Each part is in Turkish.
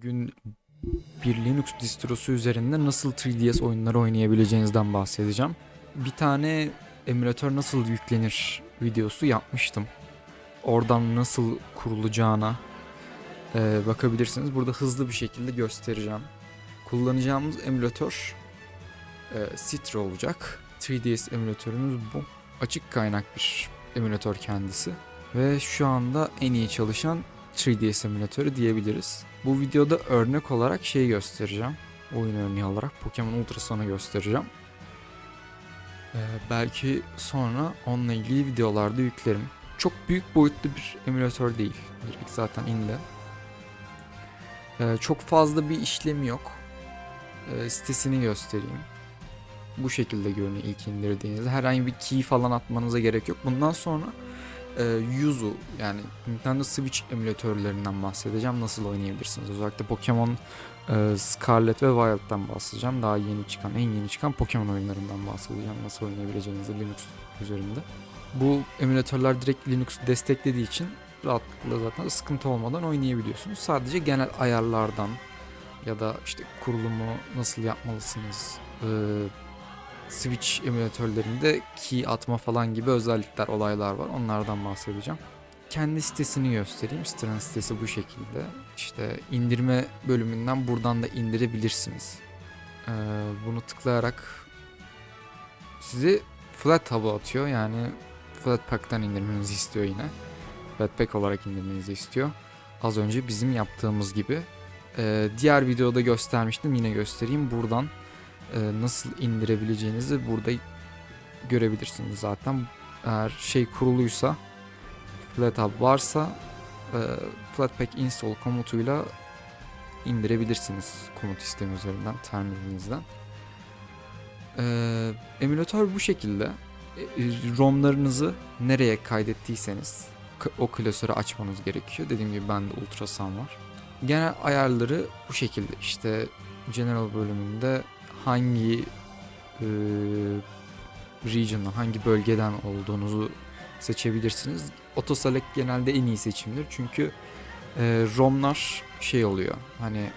Bugün bir Linux distrosu üzerinde nasıl 3DS oyunları oynayabileceğinizden bahsedeceğim. Bir tane emülatör nasıl yüklenir videosu yapmıştım. Oradan nasıl kurulacağına e, bakabilirsiniz. Burada hızlı bir şekilde göstereceğim. Kullanacağımız emülatör e, Citra olacak. 3DS emülatörümüz bu. Açık kaynak bir emülatör kendisi. Ve şu anda en iyi çalışan 3DS emülatörü diyebiliriz. Bu videoda örnek olarak şey göstereceğim. Oyun örneği olarak Pokemon Ultrasun'u göstereceğim. Ee, belki sonra onunla ilgili videolarda yüklerim. Çok büyük boyutlu bir emülatör değil. Direkt zaten indi. Ee, çok fazla bir işlemi yok. Ee, sitesini göstereyim. Bu şekilde görünüyor ilk indirdiğinizde. Herhangi bir key falan atmanıza gerek yok. Bundan sonra e, Yuzu yani Nintendo Switch emülatörlerinden bahsedeceğim. Nasıl oynayabilirsiniz? Özellikle Pokemon e, Scarlet ve Violet'tan bahsedeceğim. Daha yeni çıkan, en yeni çıkan Pokemon oyunlarından bahsedeceğim. Nasıl oynayabileceğinizi Linux üzerinde. Bu emülatörler direkt Linux desteklediği için rahatlıkla zaten sıkıntı olmadan oynayabiliyorsunuz. Sadece genel ayarlardan ya da işte kurulumu nasıl yapmalısınız, e, Switch emülatörlerinde key atma falan gibi özellikler, olaylar var. Onlardan bahsedeceğim. Kendi sitesini göstereyim. Sitenin sitesi bu şekilde. İşte indirme bölümünden buradan da indirebilirsiniz. Ee, bunu tıklayarak sizi Flathub'a atıyor. Yani Flatpak'tan indirmenizi istiyor yine. Flatpak olarak indirmenizi istiyor. Az önce bizim yaptığımız gibi. Ee, diğer videoda göstermiştim. Yine göstereyim. Buradan nasıl indirebileceğinizi burada görebilirsiniz zaten. Eğer şey kuruluysa FlatHub varsa e, Flatpak install komutuyla indirebilirsiniz komut sistemi üzerinden terminalinizden. E, emülatör bu şekilde. E, ROM'larınızı nereye kaydettiyseniz o klasörü açmanız gerekiyor. Dediğim gibi bende Ultrasan var. Genel ayarları bu şekilde işte General bölümünde hangi e, region'dan, hangi bölgeden olduğunuzu seçebilirsiniz. Autoselect genelde en iyi seçimdir. Çünkü e, ROM'lar şey oluyor. Hani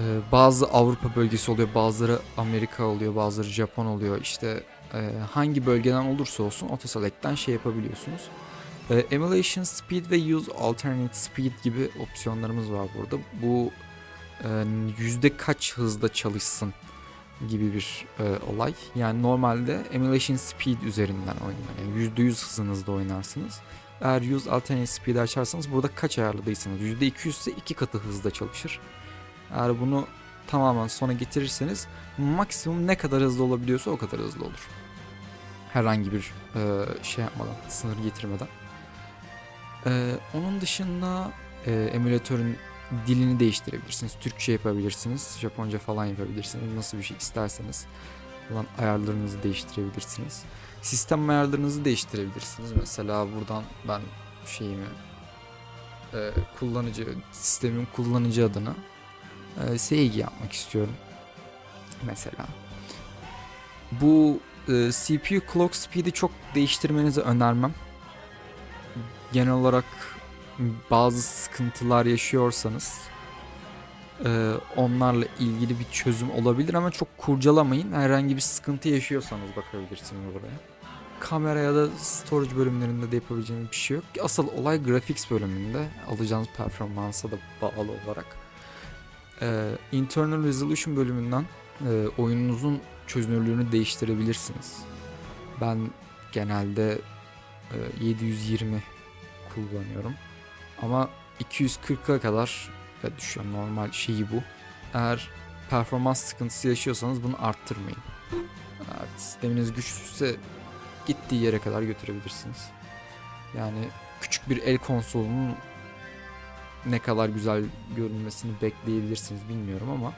e, bazı Avrupa bölgesi oluyor, bazıları Amerika oluyor, bazıları Japon oluyor. İşte e, hangi bölgeden olursa olsun Autoselect'ten şey yapabiliyorsunuz. E, Emulation Speed ve Use Alternate Speed gibi opsiyonlarımız var burada. Bu yüzde kaç hızda çalışsın gibi bir e, olay. Yani normalde emulation speed üzerinden oynar. Yani yüzde yüz hızınızda oynarsınız. Eğer use alternate speed açarsanız burada kaç ayarladıysanız yüzde 200 ise iki katı hızda çalışır. Eğer bunu tamamen sona getirirseniz maksimum ne kadar hızlı olabiliyorsa o kadar hızlı olur. Herhangi bir e, şey yapmadan, sınır getirmeden. E, onun dışında e, emülatörün dilini değiştirebilirsiniz. Türkçe yapabilirsiniz. Japonca falan yapabilirsiniz. Nasıl bir şey isterseniz. Falan ayarlarınızı değiştirebilirsiniz. Sistem ayarlarınızı değiştirebilirsiniz. Mesela buradan ben şeyimi e, kullanıcı sistemin kullanıcı adını e, Seigi yapmak istiyorum. Mesela. Bu e, CPU clock speed'i çok değiştirmenizi önermem. Genel olarak bazı sıkıntılar yaşıyorsanız e, onlarla ilgili bir çözüm olabilir ama çok kurcalamayın. Herhangi bir sıkıntı yaşıyorsanız bakabilirsiniz buraya. Kamera ya da storage bölümlerinde de yapabileceğiniz bir şey yok. Asıl olay graphics bölümünde alacağınız performansa da bağlı olarak. E, internal resolution bölümünden e, oyununuzun çözünürlüğünü değiştirebilirsiniz. Ben genelde e, 720 kullanıyorum. Ama 240'a kadar düşüyor normal şeyi bu. Eğer performans sıkıntısı yaşıyorsanız bunu arttırmayın. Eğer sisteminiz güçlüyse gittiği yere kadar götürebilirsiniz. Yani küçük bir el konsolunun ne kadar güzel görünmesini bekleyebilirsiniz bilmiyorum ama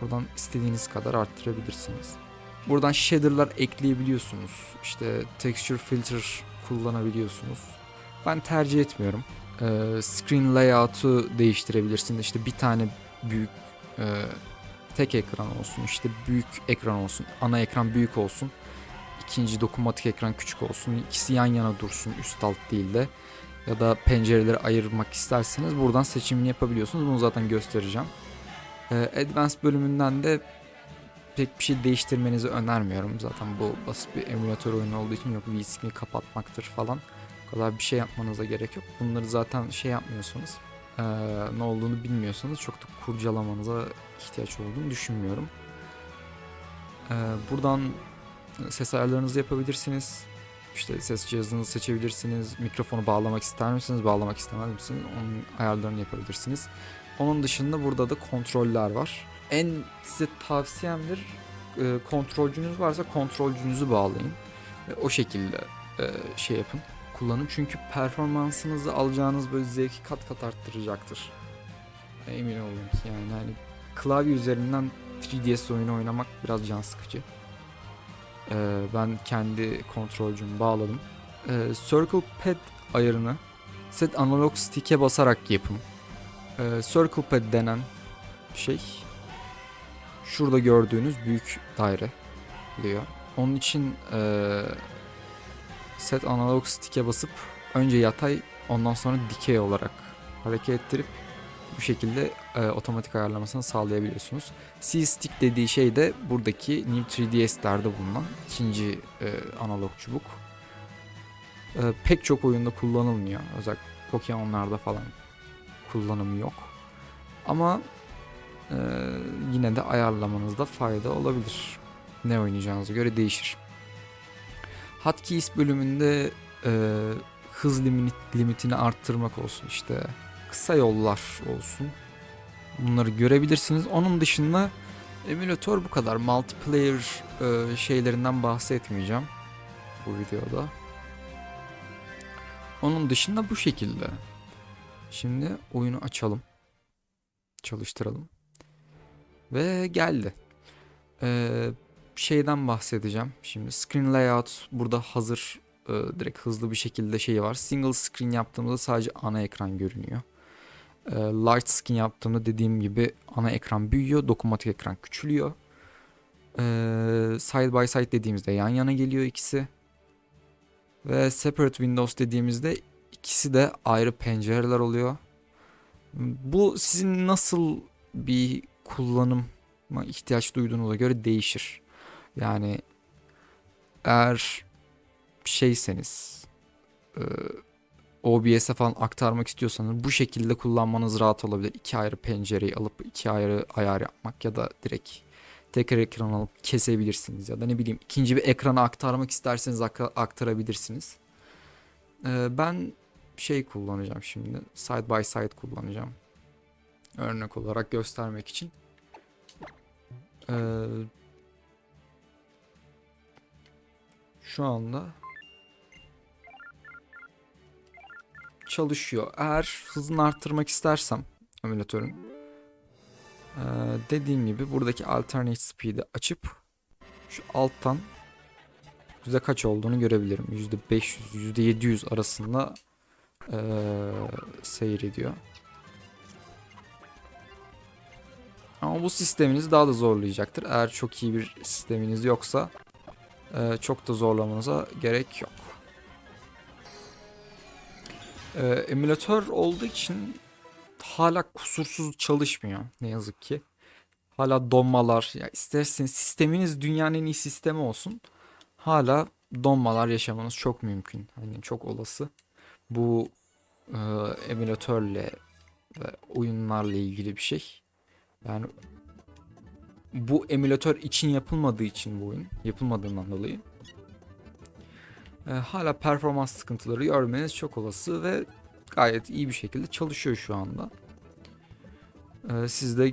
buradan istediğiniz kadar arttırabilirsiniz. Buradan shader'lar ekleyebiliyorsunuz. İşte texture filter kullanabiliyorsunuz. Ben tercih etmiyorum. Ee, screen layout'u değiştirebilirsin. İşte bir tane büyük e, tek ekran olsun. işte büyük ekran olsun. Ana ekran büyük olsun. İkinci dokunmatik ekran küçük olsun. İkisi yan yana dursun üst alt değil de. ya da pencereleri ayırmak isterseniz buradan seçimini yapabiliyorsunuz. Bunu zaten göstereceğim. Ee, Advanced bölümünden de pek bir şey değiştirmenizi önermiyorum. Zaten bu basit bir emülatör oyunu olduğu için yok VSynC'i kapatmaktır falan. Kadar bir şey yapmanıza gerek yok. Bunları zaten şey yapmıyorsanız ee, ne olduğunu bilmiyorsanız çok da kurcalamanıza ihtiyaç olduğunu düşünmüyorum. Ee, buradan ses ayarlarınızı yapabilirsiniz. İşte ses cihazınızı seçebilirsiniz. Mikrofonu bağlamak ister misiniz, bağlamak istemez misiniz? Onun ayarlarını yapabilirsiniz. Onun dışında burada da kontroller var. En size tavsiyemdir e, kontrolcünüz varsa kontrolcünüzü bağlayın. O şekilde e, şey yapın, kullanın. Çünkü performansınızı alacağınız böyle zevki kat kat arttıracaktır. Emin olun yani hani klavye üzerinden 3DS oyunu oynamak biraz can sıkıcı. Ee, ben kendi kontrolcümü bağladım. Ee, Circle Pad ayarını set analog stick'e basarak yapın. Ee, Circle Pad denen şey şurada gördüğünüz büyük daire diyor. Onun için ee, set analog stick'e basıp önce yatay ondan sonra dikey olarak hareket ettirip bu şekilde e, otomatik ayarlamasını sağlayabiliyorsunuz. C-Stick dediği şey de buradaki New 3DS'lerde bulunan ikinci e, analog çubuk. E, pek çok oyunda kullanılmıyor. Özellikle Pokemon'larda falan kullanımı yok. Ama e, yine de ayarlamanızda fayda olabilir. Ne oynayacağınıza göre değişir. Hotkeys bölümünde e, hız limit, limitini arttırmak olsun işte kısa yollar olsun. Bunları görebilirsiniz. Onun dışında emülatör bu kadar. Multiplayer e, şeylerinden bahsetmeyeceğim bu videoda. Onun dışında bu şekilde. Şimdi oyunu açalım. Çalıştıralım. Ve geldi. Ee, şeyden bahsedeceğim. Şimdi screen layout burada hazır e, direkt hızlı bir şekilde şeyi var. Single screen yaptığımızda sadece ana ekran görünüyor. E, large screen yaptığımda dediğim gibi ana ekran büyüyor, dokunmatik ekran küçülüyor. E, side by side dediğimizde yan yana geliyor ikisi. Ve separate windows dediğimizde ikisi de ayrı pencereler oluyor. Bu sizin nasıl bir kullanıma ihtiyaç duyduğunuza göre değişir. Yani eğer şeyseniz e, OBS'e falan aktarmak istiyorsanız bu şekilde kullanmanız rahat olabilir. İki ayrı pencereyi alıp iki ayrı ayar yapmak ya da direkt tekrar ekran alıp kesebilirsiniz ya da ne bileyim ikinci bir ekrana aktarmak isterseniz ak- aktarabilirsiniz. E, ben şey kullanacağım şimdi side by side kullanacağım. Örnek olarak göstermek için. Ee, şu anda çalışıyor. Eğer hızını arttırmak istersem emülatörün ee, dediğim gibi buradaki alternate speed'i açıp şu alttan yüzde kaç olduğunu görebilirim. Yüzde 500, yüzde 700 arasında ee, seyrediyor. Ama bu sisteminizi daha da zorlayacaktır. Eğer çok iyi bir sisteminiz yoksa e, çok da zorlamanıza gerek yok. E, emülatör olduğu için hala kusursuz çalışmıyor ne yazık ki. Hala donmalar ya isterseniz sisteminiz dünyanın en iyi sistemi olsun. Hala donmalar yaşamanız çok mümkün. Hani çok olası. Bu e, emülatörle ve oyunlarla ilgili bir şey. Yani bu emülatör için yapılmadığı için bu oyun yapılmadığından dolayı e, hala performans sıkıntıları görmeniz çok olası ve gayet iyi bir şekilde çalışıyor şu anda. E, siz de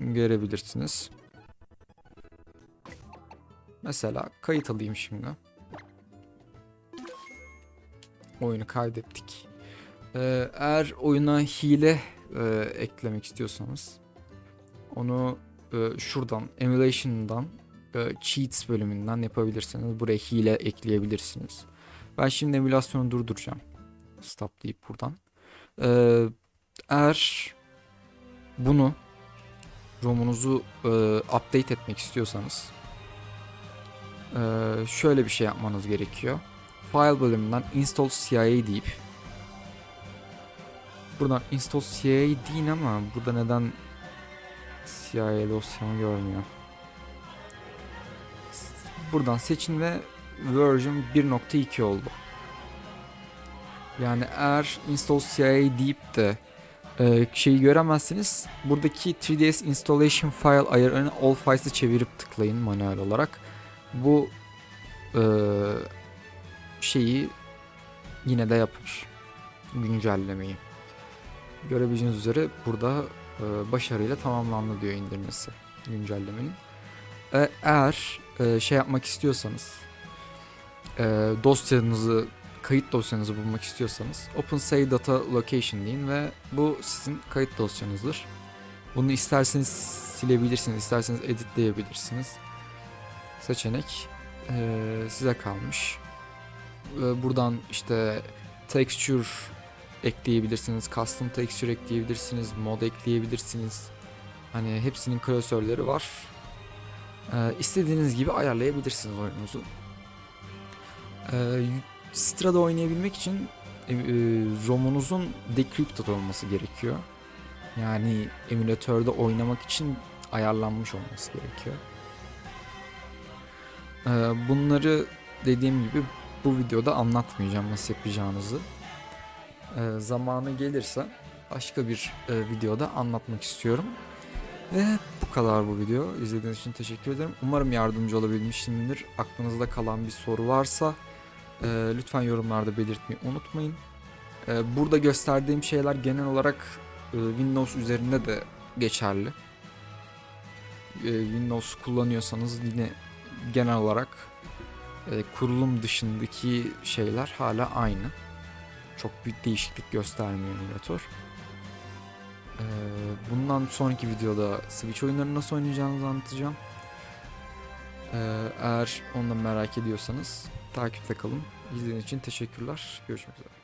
görebilirsiniz. Mesela kayıt alayım şimdi. Oyunu kaydettik. E, eğer oyuna hile e, eklemek istiyorsanız onu e, şuradan emulation'dan e, cheats bölümünden yapabilirsiniz. Buraya hile ekleyebilirsiniz. Ben şimdi emülasyonu durduracağım. Stop deyip buradan. E, eğer bunu ROM'unuzu e, update etmek istiyorsanız e, şöyle bir şey yapmanız gerekiyor. File bölümünden install CIA deyip Buradan install CIA deyin ama burada neden CIA dosyamı görmüyor. Buradan seçin ve version 1.2 oldu. Yani eğer install CIA deyip de e, şeyi göremezseniz buradaki 3ds installation file ayarını all files'ı çevirip tıklayın manuel olarak. Bu e, şeyi yine de yapar. Güncellemeyi. Görebileceğiniz üzere burada e, başarıyla tamamlandı diyor indirmesi güncellemenin. E, eğer e, şey yapmak istiyorsanız dosyanızı kayıt dosyanızı bulmak istiyorsanız OpenSay Data Location deyin ve bu sizin kayıt dosyanızdır. Bunu isterseniz silebilirsiniz, isterseniz editleyebilirsiniz. Seçenek size kalmış. Buradan işte texture ekleyebilirsiniz, custom texture ekleyebilirsiniz, mod ekleyebilirsiniz. Hani hepsinin klasörleri var. Eee istediğiniz gibi ayarlayabilirsiniz oyununuzu. Eee Strada oynayabilmek için e, e, ROM'unuzun decrypted olması gerekiyor. Yani emülatörde oynamak için ayarlanmış olması gerekiyor. Ee, bunları dediğim gibi bu videoda anlatmayacağım nasıl yapacağınızı. Ee, zamanı gelirse başka bir e, videoda anlatmak istiyorum. Ve bu kadar bu video. İzlediğiniz için teşekkür ederim. Umarım yardımcı olabilmişimdir. Aklınızda kalan bir soru varsa e, lütfen yorumlarda belirtmeyi unutmayın. E, burada gösterdiğim şeyler genel olarak e, Windows üzerinde de geçerli. E, Windows kullanıyorsanız yine genel olarak e, kurulum dışındaki şeyler hala aynı. Çok büyük değişiklik göstermiyor emülatör. E, bundan sonraki videoda Switch oyunlarını nasıl oynayacağınızı anlatacağım. E, eğer onu da merak ediyorsanız takipte kalın. İzlediğiniz için teşekkürler. Görüşmek üzere.